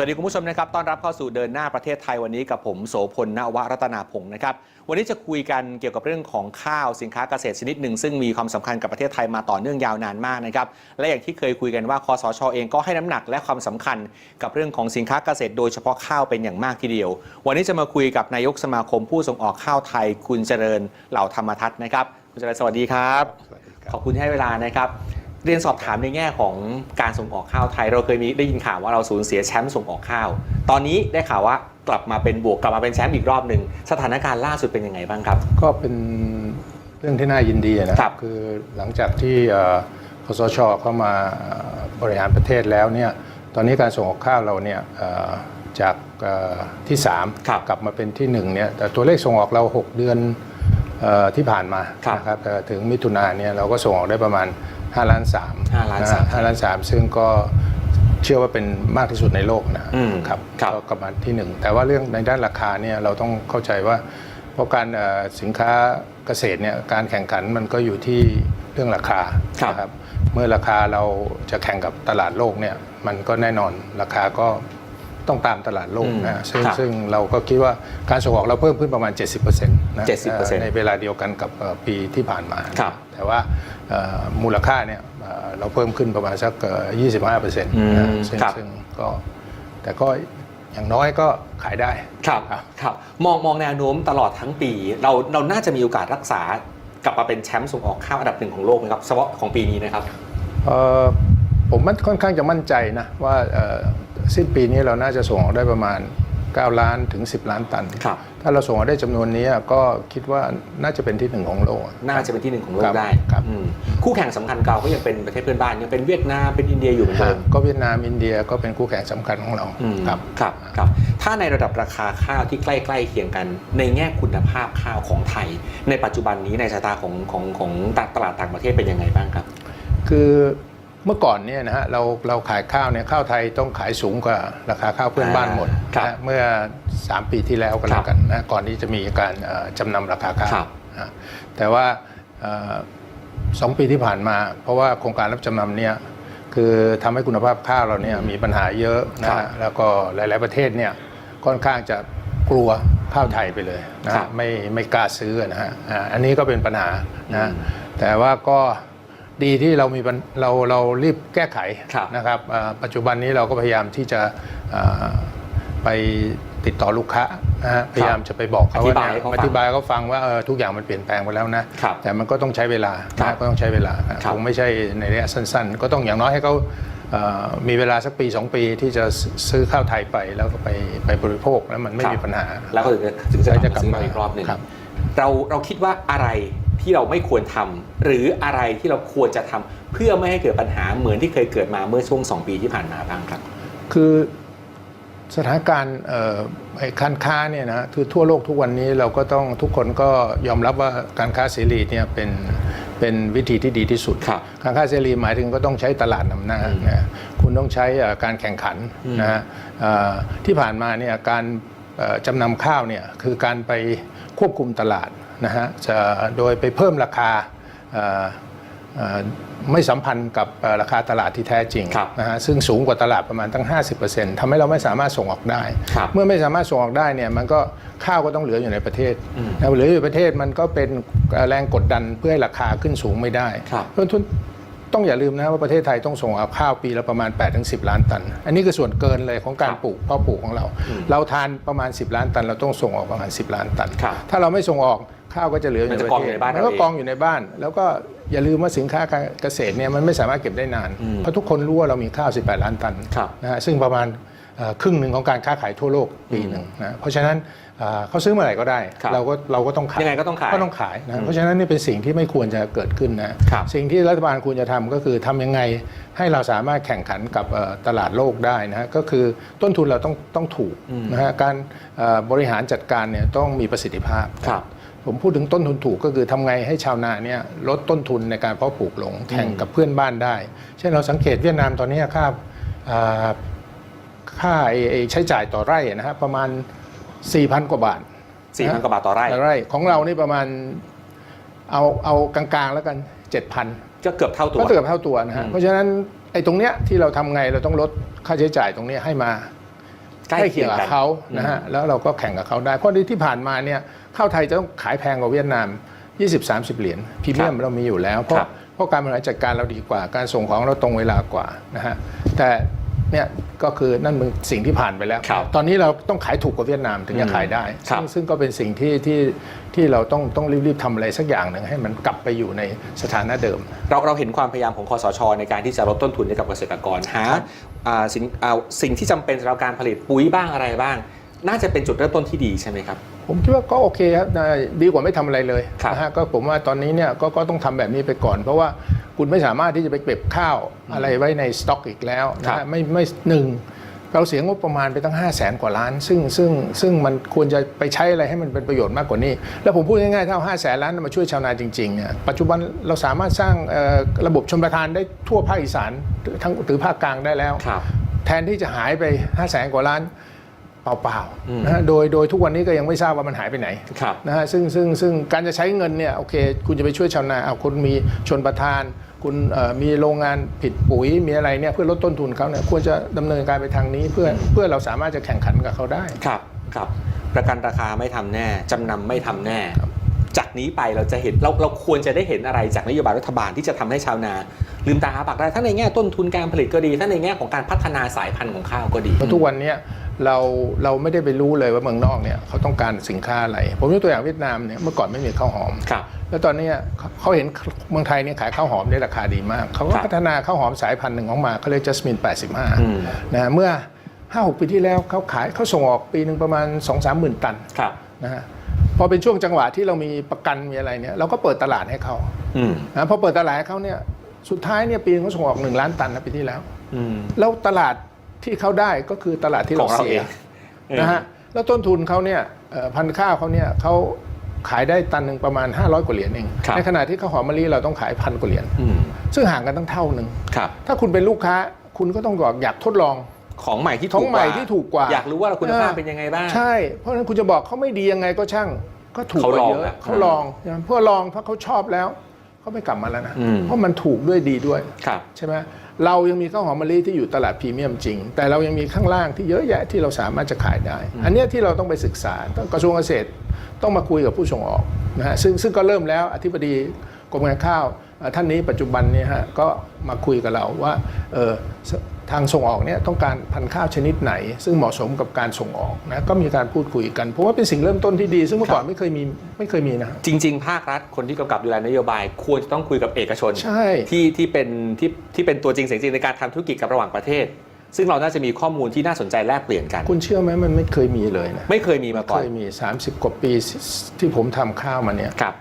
วัสดีคุณผู้ชมนะครับต้อนรับเข้าสู่เดินหน้าประเทศไทยวันนี้กับผมโสพลนวรัตนาพงศ์นะครับ วันนี้จะคุยกันเกี่ยวกับเรื่องของข้าวสินค้าเกษตรชนิดหนึ่ง ซึ่งมีความสำคัญกับประเทศไทยมาต่อเนื่องยาวนานมากนะครับ และอย่างที่เคยคุยกันว่าคอสชเองก็ให้น้ำหนักและความสำคัญกับเรื่องของสินค้าเกษตรโดยเฉพาะข้าวเป็นอย่างมากทีเดียว วันนี้จะมาคุยกับนายกสมาคมผู้ส่งออกข้าวไทย คุณเจริญเหล่าธรรมทัศน์นะครับคุณเจริญสวัสดีครับสวัสดีครับขอบคุณที่ให้เวลานะครับ เรียนสอบถามในแง่ของการส่งออกข้าวไทย เราเคยมีได้ยินข่าวว่าเราสูญเสียแชมป์ส่งออกข้าว ตอนนี้ได้ข่าวว่ากลับมาเป็นบวกกลับมาเป็นแชมป์อีกรอบหนึ่งสถานการณ์ล่าสุดเป็นยังไงบ้างครับ ก็เป็นเรื่องที่น่ายินดีนะครับคือหลังจากที่เอ่อคสชเข้ามาบริหารประเทศแล้วเนี่ยตอนนี้การส่งออกข้าวเราเนี่ยเอ่อจากเอ่อที่ครับ3กลับมาเป็นที่1เนี่ยแต่ตัวเลขส่งออกเรา 6 เดือนเอ่อ ที่ผ่านมาครับนะครับแต่ถึงมิถุนายนเนี่ยเราก็ส่งออกได้ประมาณ5ล้าน3ห้าล้านสาม5ล้าน3 ซึ่งก็เชื่อว่าเป็นมากที่สุดในโลกนะอืมครับครับ ก็กลับมาที่หนึ่งแต่ว่าเรื่องในด้านราคาเนี่ยเราต้องเข้าใจว่า เพราะการเอ่อสินค้าเกษตรเนี่ยการแข่งขันมันก็อยู่ที่เรื่องราคาครับ นะครับเมื่อราคาเราจะแข่งกับตลาดโลกเนี่ยมันก็แน่นอนราคาก็ ต้องตามตลาดโลกอืมนะซึ่งครับซึ่งเราก็คิดว่าการส่งออกเราเพิ่มขึ้นประมาณ 70%นะ70%ในเวลาเดียวกันกับเอ่อปีที่ผ่านมา ครับ แต่ว่าเอ่อมูลค่าเนี่ยเอ่อเราเพิ่มขึ้นประมาณสักเอ่อ25%นะอืมซึ่งครับ ซึ่งก็แต่ก็อย่างน้อยก็ขายได้ ครับครับ ครับมองมองแนวโน้มตลอดทั้งปี เราเราน่าจะมีโอกาสรักษากลับมาเป็นแชมป์ส่งออกข้าวอันดับหนึ่งของโลกนะครับเฉพาะของปีนี้นะครับ เอ่อผมมันค่อนข้างจะมั่นใจนะว่าเอ่อ สิ้นปีนี้เราน่าจะส่งออกได้ประมาณ 9 ล้านถึง 10 ล้านตัน ครับถ้าเราส่งออกได้จำนวนนี้ก็คิดว่าน่าจะเป็นที่หนึ่งของโลก น่าจะเป็นที่หนึ่งของโลครักบได้ครับ อืมคู่แข่งสำคัญเราก็ยังเป็นประเทศเพื่อนบ้านยังเป็นเวียดนามเป็นอินเดียอยู่เหมือนเดิม ก็เวียดนามอินเดียก็เป็นคู่แข่งสำคัญของเราอืมครับ ครับครับถ้าในระดับราคาข้าวที่ใกล้ๆเคียงกัน ในแง่คุณภาพข้าวของไทย ในปัจจุบันนี้ในสายตาของของของตลาดต่างประเทศเป็นยังไงบ้างครับ คือ เมื่อก่อนเนี่ยนะฮะเราเราขายข้าวเนี่ยข้าวไทยต้องขายสูงกว่าราคาข้าวเพื่อนบ้านหมดครับนะเมื่อ 3 ปีที่แล้วก็แล้วกันนะก่อนที่จะมีการเอ่อจำนำราคาข้าวครับนะแต่ว่าเอ่อสองปีที่ผ่านมา เพราะว่าโครงการรับจำนำเนี่ยคือทำให้คุณภาพข้าวเราเนี่ยมีปัญหาเยอะนะครัฮะบแล้วก็หลาย ๆประเทศเนี่ยค่อนข้างจะกลัวข้าวไทยไปเลยนะครัฮะบไม่ไม่กล้าซื้อนะฮะอ่าอันนี้ก็เป็นปัญหานะอืมแต่ว่าก็ ดีที่เรามีปัญเราเรารีบแก้ไขครับนะครับอ่าปัจจุบันนี้เราก็พยายามที่จะอ่าไปติดต่อลูกค้านะฮะพยายามจะไปบอกเขาอธิว่าบายเนี่ยให้เขาฟังอธิบายให้เขาฟังว่าเออทุกอย่างมันเปลี่ยนแปลงไปแล้วนะครับแต่มันก็ต้องใช้เวลาครับนะก็ต้องใช้เวลานะครับคงไม่ใช่ในระยะสั้น ๆ ก็ต้องอย่างน้อยให้เขาเอ่อมีเวลาสักปี 2 ปีที่จะซื้อข้าวไทยไปแล้วก็ไปไปบริโภคแล้วมันไม่ครับมีปัญหา แล้วก็ถึงจะถึงจะใช่จะกลับมาซื้อกลับมาอีกรอบหนึ่งครับเราเราคิดว่าอะไร ที่เราไม่ควรทำหรืออะไรที่เราควรจะทำเพื่อไม่ให้เกิดปัญหาเหมือนที่เคยเกิดมาเมื่อช่วง 2 ปีที่ผ่านมาบ้างครับ คือสถานการณ์เอ่อไอ้การค้าเนี่ยนะคือทั่วโลกทุกวันนี้เราก็ต้องทุกคนก็ยอมรับว่าการค้าเสรีเนี่ยเป็นเป็นวิธีที่ดีที่สุดครับการค้าเสรีหมายถึงก็ต้องใช้ตลาดนำหน้านะคุณต้องใช้เอ่อการแข่งขันอืมนะฮะเอ่อที่ผ่านมาเนี่ยการเอ่อจำนำข้าวเนี่ยคือการไปควบคุมตลาด นะฮะจะโดยไปเพิ่มราคาเอ่อเอ่อไม่สัมพันธ์กับเอ่อราคาตลาดที่แท้จริงครับนะฮะซึ่งสูงกว่าตลาดประมาณตั้ง 50%ทำให้เราไม่สามารถส่งออกได้ครับเมื่อไม่สามารถส่งออกได้เนี่ยมันก็ข้าวก็ต้องเหลืออยู่ในประเทศอืมนะเหลืออยู่ในประเทศมันก็เป็นแรงกดดันเพื่อให้ราคาขึ้นสูงไม่ได้ครับเพราะทุนต้องอย่าลืมนะว่าประเทศไทยต้องส่งออกข้าวปีละประมาณ 8-10 ล้านตัน อันนี้คือส่วนเกินเลยของการครับปลูกเพาะปลูกของเราอืมเราทานประมาณ 10 ล้านตัน เราต้องส่งออกประมาณ 10 ล้านตันครับถ้าเราไม่ส่งออก ข้าวก็จะเหลืออยู่มันในจะประกองเทอยู่ศในบ้านมันก็เราเองกองอยู่ในบ้าน แล้วก็อย่าลืมว่าสินค้าการเกษตรเนี่ยมันไม่สามารถเก็บได้นานอืมเพราะทุกคนรู้ว่าเรามีข้าว 18 ล้านตันครับนะฮะซึ่งประมาณเอ่อครึ่งหนึ่งของการค้าขายทั่วโลกปีหนึ่งนะเพราะฉะนั้นเอ่อเขาซื้อเมื่อไหร่ก็ได้ครับเราก็เราก็ต้องขายยังไงก็ต้องขายก็ต้องขายนะเพราะฉะนั้นนี่เป็นสิ่งที่ไม่ควรจะเกิดขึ้นนะครับสิ่งที่รัฐบาลควรจะทำก็คือทำยังไงให้เราสามารถแข่งขันกับเอ่อตลาดโลกได้นะฮะก็คือต้นทุนเราต้องต้องถูกอืมนะฮะการเอ่อบริหารจัดการเนี่ยต้องมีประสิทธิภาพครับ ผมพูดถึงต้นทุนถูกก็คือทำไงให้ชาวนาเนี่ยลดต้นทุนในการเพาะปลูกลงแข่งกับเพื่อนบ้านได้ เช่นเราสังเกตเวียดนามตอนนี้ค่าอ่าค่าไอ้ไอ้ใช้จ่ายต่อไร่นะฮะประมาณ 4,000 กว่าบาท 4,000 กว่าบาทต่อไร่ต่อไร่ ของเรานี่ประมาณเอาเอากลางๆแล้วกัน 7,000 ก็เกือบเท่าตัวก็เกือบเท่าตัวนะฮะอืมเพราะฉะนั้นไอ้ตรงเนี้ยที่เราทำไงเราต้องลดค่าใช้จ่ายตรงเนี้ยให้มา ใกล้ใกล้เคีเคียยงงกันกับเขานะฮะแล้วเราก็แข่งกับเขาได้ เพราะที่ผ่านมาเนี่ยข้าวไทยจะต้องขายแพงกว่าเวียดนาม 20-30 เหรียญพรีเมียมเรามีอยู่แล้วเพราะครับเพราะการบริหารจัดการเราดีกว่า การส่งของเราตรงเวลากว่านะฮะแต่ เนี่ยก็คือนั่นเป็นสิ่งที่ผ่านไปแล้ว ครับตอนนี้เราต้องขายถูกกว่าเวียดนามถึงจะขายได้ ครับซึ่งซึ่งก็เป็นสิ่งที่ที่ที่เราต้องต้องรีบๆทำอะไรสักอย่างหนึ่งให้มันกลับไปอยู่ในสถานะเดิม เราเราเห็นความพยายามของคอสช ในการที่จะลดต้นทุนให้กับเกษตรกรหาอ่าสิ่งอ่าสิ่งที่จำเป็นสำหรับการผลิตปุ๋ยบ้างอะไรบ้าง น่าจะเป็นจุดเริ่มต้นที่ดีใช่ไหมครับ ผมคิดว่าก็โอเคครับนะดีกว่าไม่ทำอะไรเลยครับนะฮะก็ผมว่าตอนนี้เนี่ยก็ก็ต้องทำแบบนี้ไปก่อน เพราะว่าคุณไม่สามารถที่จะไปเก็บข้าวอะไรไว้ในสต็อกอีกแล้วนะครัฮะบไม่ไม่หนึ่งเราเสียงบประมาณไปตั้ง 5 0 0แสนกว่าล้าน ซึ่งซึ่งซึ่งมันควรจะไปใช้อะไรให้มันเป็นประโยชน์มากกว่านี้ แล้วผมพูดง่ายๆถ้าเอาห้าแสนล้านมาช่วยชาวนาจริงๆเนี่ยปัจจุบันเราสามารถสร้างเอ่อระบบชมประทานได้ทั่วภาคอีสานทั้งหรือภาคกลางได้แล้วครับแทนที่จะหายไป 5 0 0แสนกว่าล้าน เปล่าอืมๆนะฮะโดยโดยทุกวันนี้ก็ยังไม่ทราบว่ามันหายไปไหนครับนะฮะซึ่งซึ่งซึ่งการจะใช้เงินเนี่ยโอเค คุณจะไปช่วยชาวนาเอาคุณมีชนประทาน คุณเอ่อมีโรงงานผิดปุ๋ยมีอะไรเนี่ยเพื่อลดต้นทุนเขาเนี่ยควรจะดำเนินการไปทางนี้เพื่อเพื่อเราสามารถจะแข่งขันกับเขาได้ ครับครับประกันราคาไม่ทำแน่จำนำไม่ทำแน่ จากนี้ไปเราจะเห็นเราเราควรจะได้เห็นอะไรจากนโยบายรัฐบาลที่จะทำให้ชาวนา ลืมตาอาปากได้ทั้งในแง่ต้นทุนการผลิตก็ดีทั้งในแง่ของการพัฒนาสายพันธุ์ของข้าวก็ดี เพราะทุกวันเนี้ย เราเราไม่ได้ไปรู้เลยว่าเมืองนอกเนี่ยเขาต้องการสินค้าอะไร ผมยกตัวอย่างเวียดนามเนี่ยเมื่อก่อนไม่มีข้าวหอม ครับ แล้วตอนเนี้ยเขาเขาเห็นเมืองไทยเนี่ยขายข้าวหอมได้ราคาดีมาก เขาก็ครับพัฒนาข้าวหอมสายพันธุ์หนึ่งออกมาเขาเรียกจัสมินอืม85นะฮะเมื่อ 5-6 ปีที่แล้วเขาขายเขาส่งออกปีหนึ่งประมาณ 2-3หมื่นตันครับนะฮะพอเป็นช่วงจังหวะที่เรามีประกันมีอะไรเนี่ยเราก็เปิดตลาดให้เขาอืมนะพอเปิดตลาดให้เขาเนี่ยสุดท้ายเนี่ยปีนึงเขาส่งออก1ล้านตันนะปีที่แล้วอืมแล้วตลาด ที่เขาได้ก็คือตลาดที่ขเราองเราเสีเอยงเออนะฮะแล้วต้นทุนเขาเนี่ยเอ่อพันธุ์ข้าวเขาเนี่ยเขาขายได้ตันหนึ่งประมาณ 500 กว่าเหรียญเองครับในขณะที่ข้าวหอมมะลิเราต้องขายพันกว่าเหรียญอืมซึ่งห่างกันตั้งเท่าหนึ่งครับถ้าคุณเป็นลูกค้าคุณก็ต้องบอกอยากทดลองของใหม่ที่ขถูอกงกใหม่ว่าที่ถูกกว่า อยากรู้ว่าคุณภาพเออเป็นยังไงบ้างใช่ เพราะฉะนั้นคุณจะบอกเขาไม่ดียังไงก็ช่าง ก็ถูกกว่าเขาลองเยอะอะเขาลองนะเพื่อลองเพราะเขาชอบแล้ว เขาไม่กลับมาแล้วนะอืมเพราะมันถูกด้วยดีด้วยครับใช่ไหมเรายังมีข้าวหอมมะลิที่อยู่ตลาดพรีเมียมจริง แต่เรายังมีข้างล่างที่เยอะแยะที่เราสามารถจะขายได้ อันเนี้ยที่เราต้องไปศึกษาต้องกระทรวงเกษตรต้องมาคุยกับผู้ส่งออกนะฮะซึ่งซึ่งก็เริ่มแล้วอธิบดีกรมการข้าวเอ่อ ท่านนี้ปัจจุบันเนี่ยฮะก็มาคุยกับเราว่าเออสทางส่งออกเนี่ยต้องการพันธุ์ข้าวชนิดไหน ซึ่งเหมาะสมกับการส่งออกนะก็มีการพูดคุยกันเพราะว่าเป็นสิ่งเริ่มต้นที่ดี ซึ่งเมื่อก่อนไม่เคยมีไม่เคยมีนะจริง ๆ ภาครัฐคนที่กำกับดูแลนโยบาย ควรจะต้องคุยกับเอกชนใช่ที่ที่เป็นที่ที่เป็นตัวจริงเสียงจริงในการทำธุรกิจกับระหว่างประเทศ ซึ่งเราน่าจะมีข้อมูลที่น่าสนใจแลกเปลี่ยนกัน คุณเชื่อไหมมันไม่เคยมีเลยนะไม่เคยมีมาก่อเคนยมี 30 กว่าปีที่ผมทำข้าวมาเนี่ยครับ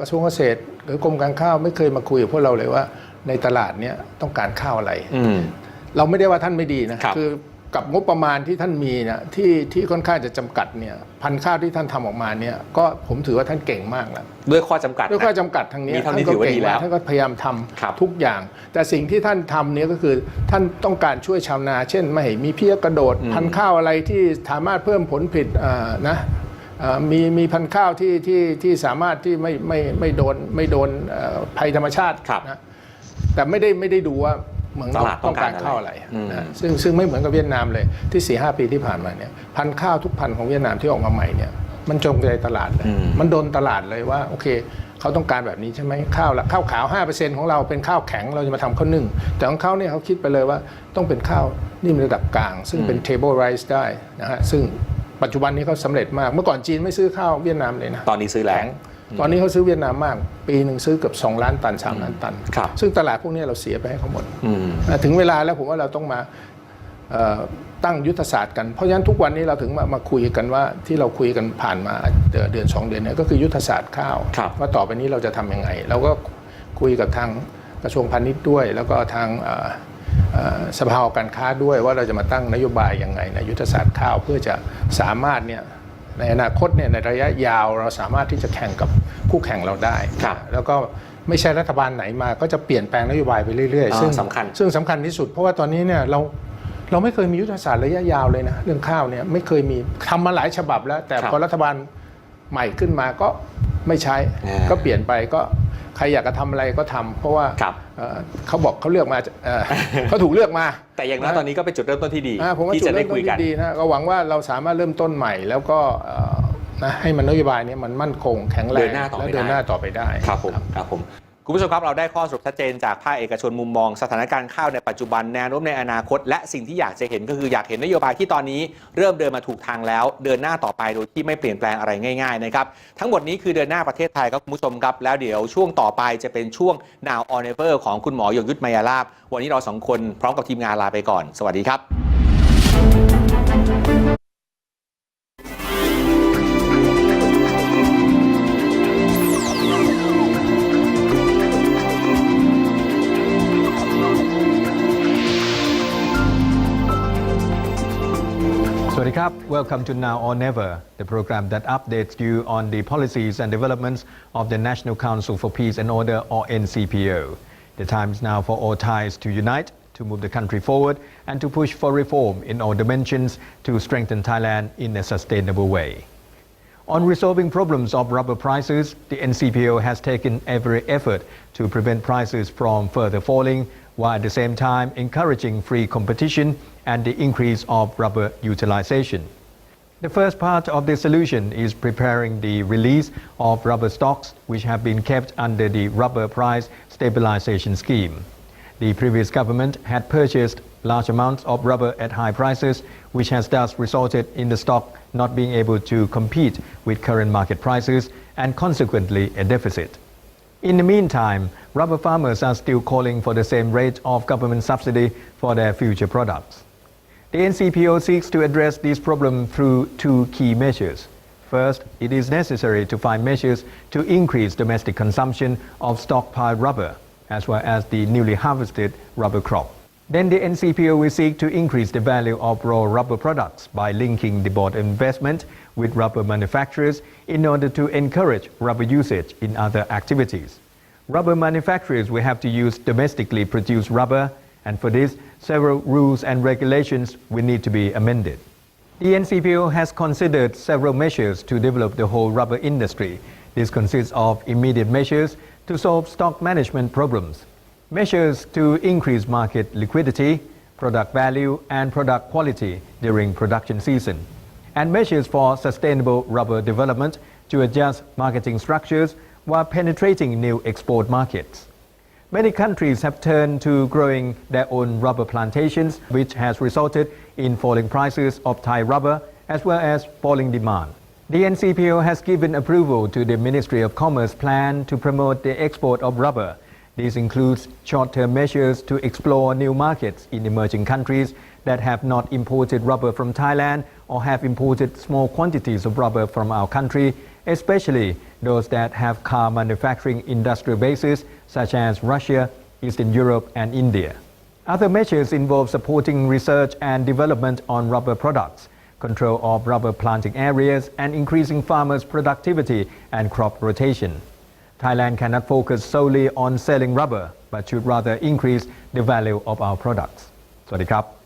กระทรวงเกษตร หรือกรมการข้าวไม่เคยมาคุยกับพวกเราเลยว่า ในตลาดเนี้ยต้องการข้าวอะไร อืม เราไม่ได้ว่าท่านไม่ดีนะครับ อกับงบประมาณที่ท่านมีนะที่ที่ค่อนข้างจะจำกัดเนี่ยพันธุ์ข้าวที่ท่านทำออกมาเนี่ยก็ผมถือว่าท่านเก่งมากแล้ว ด้วยข้อจำกัดด้วยข้อนะ จำกัดทางนี้มีเท่านี้ก็ถือว่าเก่งดีแล้วมากท่านก็พยายามทำครับทุกอย่าง แต่สิ่งที่ท่านทำเนี่ยก็คือท่านต้องการช่วยชาวนา เช่น ไม่ให้มีเพี้ยกระโดดอืมพันธุ์ข้าวอะไรที่สามารถเพิ่มผลผลิตอ่านะอ่า มีมีพันธุ์ข้าวที่ที่ที่สามารถที่ไม่ไม่ไม่โดนไม่โดนเอ่อภัยธรรมชาติครับนะแต่ไม่ได้ไม่ได้ดูว่าเมืองนอกตลาดต้ต้อองงกาการรข้าวอะไรอืมนะซึ่งซึ่งไม่เหมือนกับเวียดนามเลยที่4ีหปีที่ผ่านมาเนี่ยพันธุ์ข้าวทุกพันธุ์ของเวียดนามที่ออกมาใหม่เนี่ยมันจงใจตลาดเลยอืมมันโดนตลาดเลยว่าโอเคเขาต้องการแบบนี้ใช่ไหมข้าวละข้าวขาว 5%ของเราเป็นข้าวแข็งเราจะมาทำข้าวนึ่ง แต่ของเขาเนี่ยเขาคิดไปเลยว่าต้องเป็นข้าวนิ่มระดับกลาง ซึ่งเป็น table rice ได้นะฮะซึ่ง ปัจจุบันนี้เขาสำเร็จมาก เมื่อก่อนจีนไม่ซื้อข้าวเวียดนามเลยนะตอนนี้ซื้อแล้วแข็งตอนนี้เขาซื้อเวียดนามมาก ปีหนึ่งซื้อเกือบ2ล้านตัน3ล้านตัน ครับซึ่งตลาดพวกนี้เราเสียไปให้เขาหมดอืมอะถึงเวลาแล้วผมว่าเราต้องมาเอ่อตั้งยุทธศาสตร์กัน เพราะฉะนั้นทุกวันนี้เราถึงมามาคุยกันว่าที่เราคุยกันผ่านมาเดือนเดือนสองเดือนเนี่ยก็คือยุทธศาสตร์ข้าวครับ ว่าต่อไปนี้เราจะทำยังไงเราก็คุยกับทางกระทรวงพาณิชย์ด้วย แล้วก็ทางเอ่อเอ่อ สภาหอการค้าด้วยว่าเราจะมาตั้งนโยบายยังไงในยุทธศาสตร์ข้าวเพื่อจะสามารถเนี่ยในอนาคตเนี่ยในระยะยาวเราสามารถที่จะแข่งกับคู่แข่งเราได้ครับแล้วก็ไม่ใช่รัฐบาลไหนมาก็จะเปลี่ยนแปลงนโยบายไปเรื่อยอ่าๆซึ่งสำคัญซึ่งสำคัญที่สุดเพราะว่าตอนนี้เนี่ยเราเราไม่เคยมียุทธศาสตร์ระยะยาวเลยนะเรื่องข้าวเนี่ยไม่เคยมีทำมาหลายฉบับแล้ว แต่ครับพอรัฐบาลใหม่ขึ้นมาก็ไม่ใช้อ่าก็เปลี่ยนไปก็ ใครอยากจะทำอะไรก็ทำเพราะว่าครับ เอ่อเขาบอกเขาเลือกมาเอ่อ เขาถูกเลือกมา แต่อย่างน้อยตอนนี้ก็เป็นจุดเริ่มต้นที่ดี อ่าผมว่าที่จุดจะได้เริ่มคุต้ยนกัน ที่ดีนะก็หวังว่าเราสามารถเริ่มต้นใหม่แล้วก็เอ่อนะให้มันนโยบายเนี้มันมั่นคงแข็งแรงเดินหน้าต่อไปและเดินได้ หน้าต่อไปได้ ครับผมครับผม คุณผู้ชมครับเราได้ข้อสรุปชัดเจนจากภาคเอกชนมุมมอง สถานการณ์ข้าวในปัจจุบันแนวโน้มในอนาคต และสิ่งที่อยากจะเห็นก็คืออยากเห็นนโยบายที่ตอนนี้ เริ่มเดินมาถูกทางแล้ว เดินหน้าต่อไปโดยที่ไม่เปลี่ยนแปลงอะไรง่ายๆนะครับทั้งหมดนี้คือเดินหน้าประเทศไทยครับคุณผู้ชมครับแล้วเดี๋ยวช่วงต่อไปจะเป็นช่วง Now on Never ของคุณหมอยงยุทธมายาลาบวันนี้เราสองคนพร้อมกับทีมงานลาไปก่อน สวัสดีครับ Welcome to Now or Never, the program that updates you on the policies and developments of the National Council for Peace and Order or NCPO. The time is now for all ties to unite, to move the country forward, and to push for reform in all dimensions to strengthen Thailand in a sustainable way. On resolving problems of rubber prices, the NCPO has taken every effort to prevent prices from further falling, while at the same time encouraging free competition and the increase of rubber utilization. The first part of the solution is preparing the release of rubber stocks which have been kept under the rubber price stabilization scheme. The previous government had purchased large amounts of rubber at high prices, which has thus resulted in the stock not being able to compete with current market prices and consequently a deficit. In the meantime, rubber farmers are still calling for the same rate of government subsidy for their future products. The NCPO seeks to address this problem through two key measures. First, it is necessary to find measures to increase domestic consumption of stockpiled rubber, as well as the newly harvested rubber crop. Then the NCPO will seek to increase the value of raw rubber products by linking the board investment with rubber manufacturers in order to encourage rubber usage in other activities. Rubber manufacturers will have to use domestically produced rubber, and for this, several rules and regulations will need to be amended. The NCPO has considered several measures to develop the whole rubber industry. This consists of immediate measures to solve stock management problems, measures to increase market liquidity, product value, and product quality during production season, and measures for sustainable rubber development to adjust marketing structures while penetrating new export markets. Many countries have turned to growing their own rubber plantations, which has resulted in falling prices of Thai rubber as well as falling demand. The NCPO has given approval to the Ministry of Commerce plan to promote the export of rubber. This includes short-term measures to explore new markets in emerging countries that have not imported rubber from Thailand or have imported small quantities of rubber from our country, especially those that have car manufacturing industrial bases such as Russia, Eastern Europe, and India. Other measures involve supporting research and development on rubber products, control of rubber planting areas, and increasing farmers' productivity and crop rotation. Thailand cannot focus solely on selling rubber, but should rather increase the value of our products. สวัสดีครับ